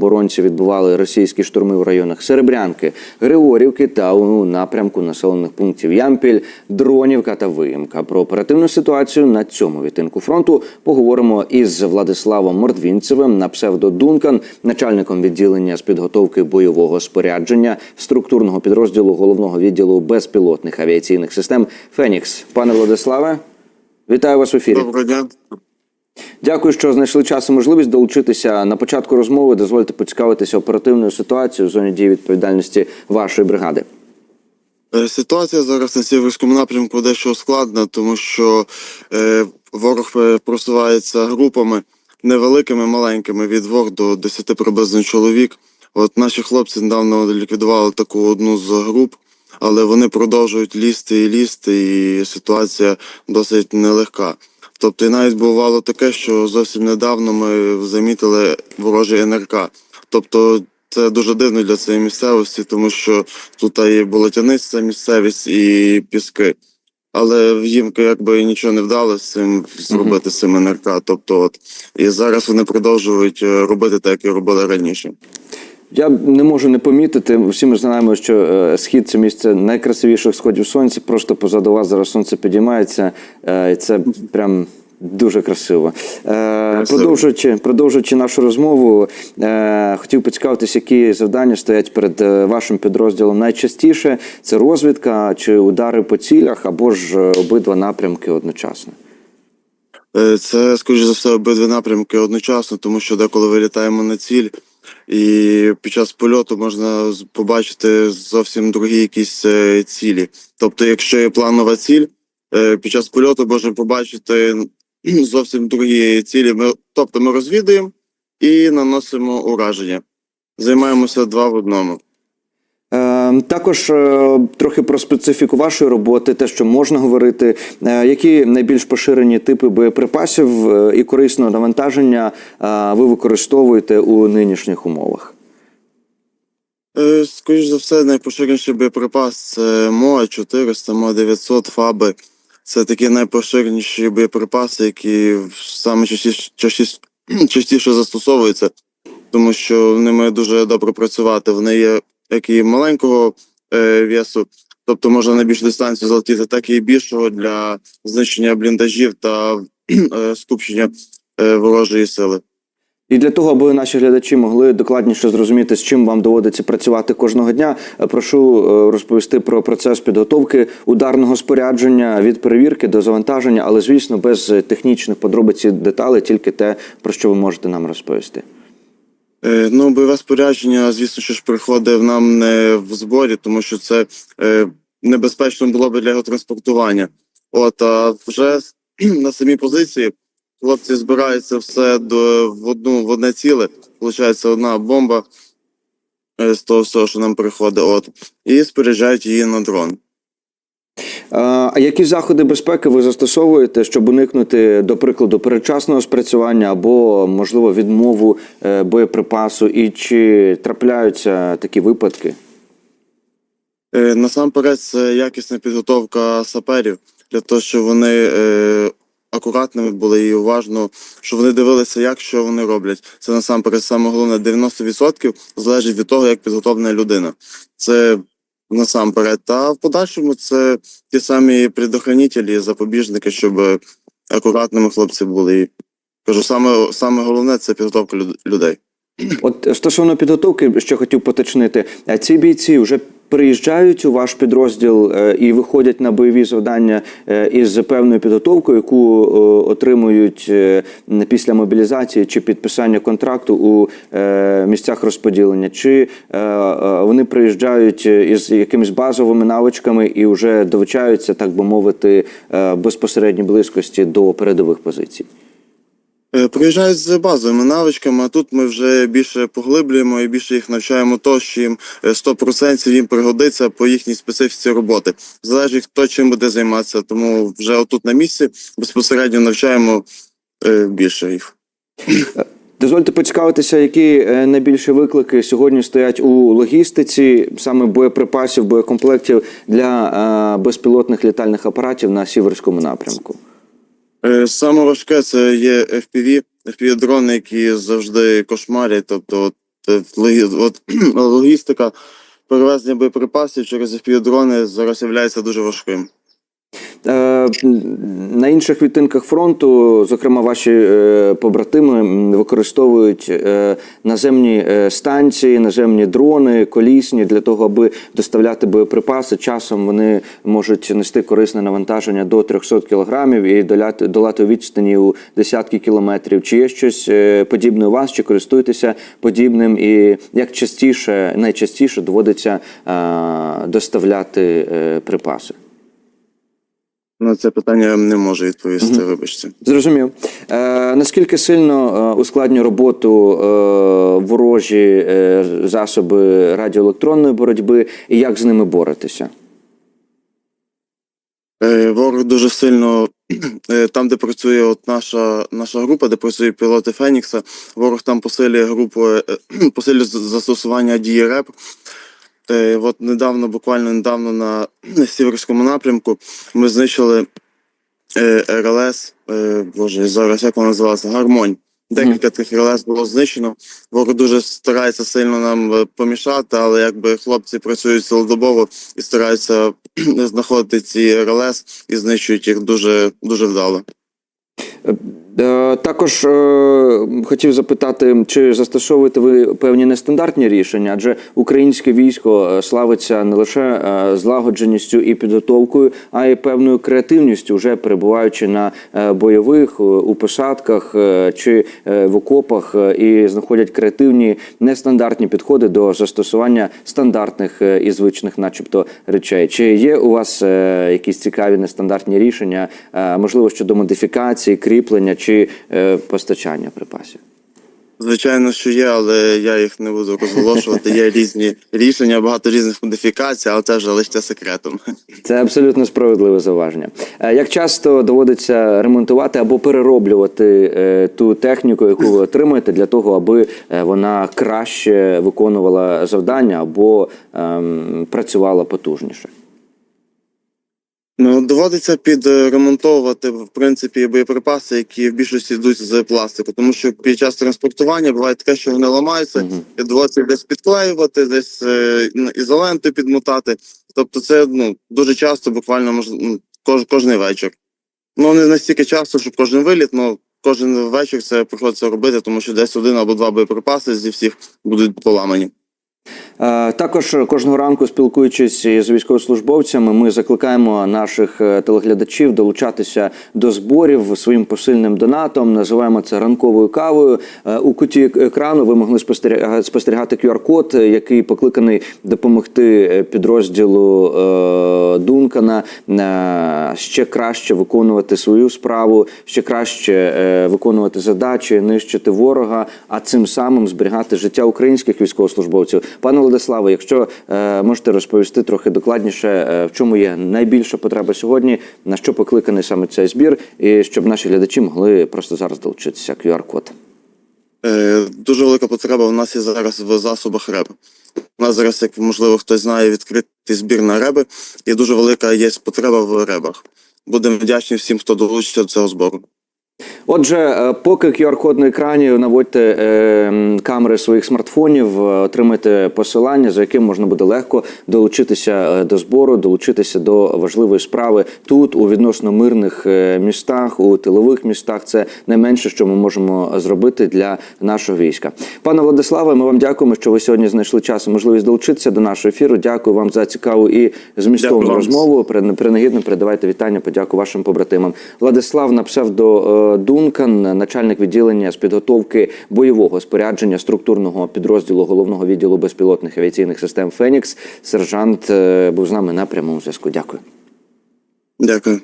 оборонці відбували російські штурми в районах Серебрянки, Григорівки та у напрямку населених пунктів Ямпіль, Дронівка та Виїмка. Про оперативну ситуацію на цьому відтинку фронту поговоримо із Владиславом Мордвінцевим на псевдо Дункан, начальником відділення з підготовки бойового спорядження структурного підрозділу головного відділу безпілотних авіаційних систем Фенікс. Пане Владиславе, вітаю вас в ефірі. Доброго дня. Дякую, що знайшли час і можливість долучитися на початку розмови. Дозвольте поцікавитися оперативною ситуацією в зоні дії відповідальності вашої бригади. Е, Ситуація зараз на сіверському напрямку дещо складна, тому що е, ворог е, просувається групами невеликими, маленькими від двох до десяти приблизно чоловік. От наші хлопці недавно ліквідували таку одну з груп, але вони продовжують лізти і лізти, і ситуація досить нелегка. Тобто, і навіть бувало таке, що зовсім недавно ми замітили ворожий НРК. Тобто це дуже дивно для цієї місцевості, тому що тут є болотяниста місцевість і піски. Але їм якби нічого не вдалося зробити цим НРК. Тобто, от і зараз вони продовжують е, робити так, як і робили раніше. Я не можу не помітити. Всі ми знаємо, що е, схід це місце найкрасивіших сходів сонця. Просто позаду вас зараз сонце підіймається. е, І це прям. Дуже красиво. Е, продовжуючи, продовжуючи нашу розмову, е, хотів поцікавитися, які завдання стоять перед е, вашим підрозділом найчастіше. Це розвідка чи удари по цілях, або ж обидва напрямки одночасно. Це, скоріш за все, обидві напрямки одночасно, тому що деколи вилітаємо на ціль, і під час польоту можна побачити зовсім другі якісь е, цілі. Тобто, якщо є планова ціль, е, під час польоту можна побачити зовсім другі цілі. Ми, тобто, ми розвідуємо і наносимо ураження. Займаємося два в одному. Е, Також е, трохи про специфіку вашої роботи, те, що можна говорити, Е, які найбільш поширені типи боєприпасів е, і корисного навантаження ви використовуєте у нинішніх умовах? Е, Скоріш за все, найпоширеніший боєприпас це МОА 400, МОА 900, ФАБи. Це такі найпоширеніші боєприпаси, які саме частіше, частіше, частіше застосовуються, тому що ними дуже добре працювати. Вони є як і маленького е, весу, тобто можна на більшу дистанцію залетіти, так і більшого для знищення бліндажів та е, скупчення е, ворожої сили. І для того, аби наші глядачі могли докладніше зрозуміти, з чим вам доводиться працювати кожного дня, е, прошу е, розповісти про процес підготовки ударного спорядження від перевірки до завантаження, але звісно, без е, технічних подробиць і деталей, тільки те, про що ви можете нам розповісти. Е, Ну, бойове спорядження, звісно, що ж приходить нам не в зборі, тому що це е, небезпечно було б для його транспортування. От, а вже на самій позиції хлопці збираються все до, в, одну, в одне ціле. Получається одна бомба е, з того всього, що нам приходить, от, і споряджають її на дрон. А які заходи безпеки ви застосовуєте, щоб уникнути, до прикладу, передчасного спрацювання або, можливо, відмову е, боєприпасу? І чи трапляються такі випадки? Е, Насамперед, це якісна підготовка саперів для того, щоб вони е, акуратними були і уважно, щоб вони дивилися, як що вони роблять. Це насамперед саме головне 90% залежить від того, як підготовлена людина. Це насамперед. Та в подальшому це ті самі предохранителі, запобіжники, щоб акуратними хлопці були. Кажу, саме, саме головне це підготовка люд- людей. От стосовно підготовки, що хотів поточнити, а ці бійці вже приїжджають у ваш підрозділ е, і виходять на бойові завдання е, із певною підготовкою, яку е, отримують після мобілізації чи підписання контракту у місцях розподілення, чи вони приїжджають із якимись базовими навичками і вже довчаються, так би мовити, безпосередній близькості до передових позицій. Е, Приїжджають з базовими навичками, а тут ми вже більше поглиблюємо і більше їх навчаємо то, що їм е, 100% їм пригодиться по їхній специфіці роботи. Залежить хто чим буде займатися. Тому вже отут на місці безпосередньо навчаємо е, більше їх. Дозвольте поцікавитися, які е, найбільші виклики сьогодні стоять у логістиці саме боєприпасів, боєкомплектів для е, безпілотних літальних апаратів на сіверському напрямку. Е, Саме важке це є FPV, FPV-дрони, які завжди кошмарять. Тобто, от Е, От, логістика перевезення боєприпасів через FPV-дрони зараз є дуже важким. Е, На інших відтинках фронту, зокрема, ваші е, побратими використовують е, наземні станції, наземні дрони, колісні для того, аби доставляти боєприпаси. Часом вони можуть нести корисне навантаження до 300 кілограмів і доляти, долати відстані у десятки кілометрів. Чи є щось подібне у вас? Чи користуєтеся подібним? І як частіше, найчастіше доводиться доставляти припаси? На це питання я не можу відповісти, вибачте. Зрозумів. Е, наскільки сильно е, ускладнює роботу е, ворожі е, засоби радіоелектронної боротьби і як з ними боретеся? Е, Ворог дуже сильно е, там, де працює от наша, наша група, де працюють пілоти Фенікса, ворог там посилює групу, е, посилює застосування дії РЕП. Е, От недавно, буквально недавно на сіверському напрямку ми знищили е, РЛС, е, боже, зараз як вона називалася? Гармонь. Декілька таких РЛС було знищено. Ворог дуже старається сильно нам помішати, але якби хлопці працюють цілодобово і стараються знаходити ці РЛС і знищують їх дуже дуже вдало. Е, Також е, хотів запитати, чи застосовуєте ви певні нестандартні рішення? Адже українське військо е, славиться не лише злагодженістю і підготовкою, а й певною креативністю, вже перебуваючи на бойових у посадках чи в окопах, і знаходять креативні нестандартні підходи до застосування стандартних і звичних, начебто, речей. Чи є у вас якісь цікаві нестандартні рішення, можливо, щодо модифікації, кріплення чи е, постачання припасів? Звичайно, що є, але я їх не буду розголошувати. Є різні рішення, багато різних модифікацій, але це вже лише секретом. Це абсолютно справедливе зауваження. Е, Як часто доводиться ремонтувати або перероблювати е, ту техніку, яку ви отримуєте, для того, аби вона краще виконувала завдання або ем, працювала потужніше? Ну, доводиться підремонтовувати в принципі боєприпаси, які в більшості йдуть з пластику, тому що під час транспортування буває таке, що вони ламаються, Мгм. і доводиться десь підклеювати, десь е, на- підмотати. Тобто, це ну дуже часто, буквально мож, ну, кож, кожний вечір. Ну не настільки часто, щоб кожен виліт, але кожен вечір це приходиться робити, тому що десь один або два боєприпаси зі всіх будуть поламані. Е, Також кожного ранку, спілкуючись з військовослужбовцями, ми закликаємо наших е, телеглядачів долучатися до зборів своїм посильним донатом. Називаємо це ранковою кавою. Е, У куті екрану ви могли спостеріга- спостерігати QR-код, який покликаний допомогти підрозділу Дункана ще краще виконувати свою справу, ще краще виконувати задачі, нищити ворога, а цим самим зберігати життя українських військовослужбовців. Пане Владиславе, якщо е, можете розповісти трохи докладніше, е, в чому є найбільша потреба сьогодні, на що покликаний саме цей збір, і щоб наші глядачі могли просто зараз долучитися QR-код. Е, дуже велика потреба у нас є зараз в засобах РЕБ. У нас зараз, як можливо хтось знає, відкритий збір на реби, і дуже велика є потреба в ребах. Будемо вдячні всім, хто долучиться до цього збору. Отже, е, поки QR-код на екрані, наводьте е, камери своїх смартфонів, е, отримайте посилання, за яким можна буде легко долучитися до збору, долучитися до важливої справи тут, у відносно мирних містах, у тилових містах. Це найменше, що ми можемо зробити для нашого війська. Пане Владиславе, ми вам дякуємо, що ви сьогодні знайшли час і можливість долучитися до нашого ефіру. Дякую вам за цікаву і змістовну розмову. Принагідно передавайте вітання, подяку вашим побратимам. Владислав на псевдо Дункан, начальник відділення з підготовки бойового спорядження структурного підрозділу головного відділу безпілотних авіаційних систем Фенікс. Сержант е, був з нами на прямому зв'язку. Дякую. Дякую.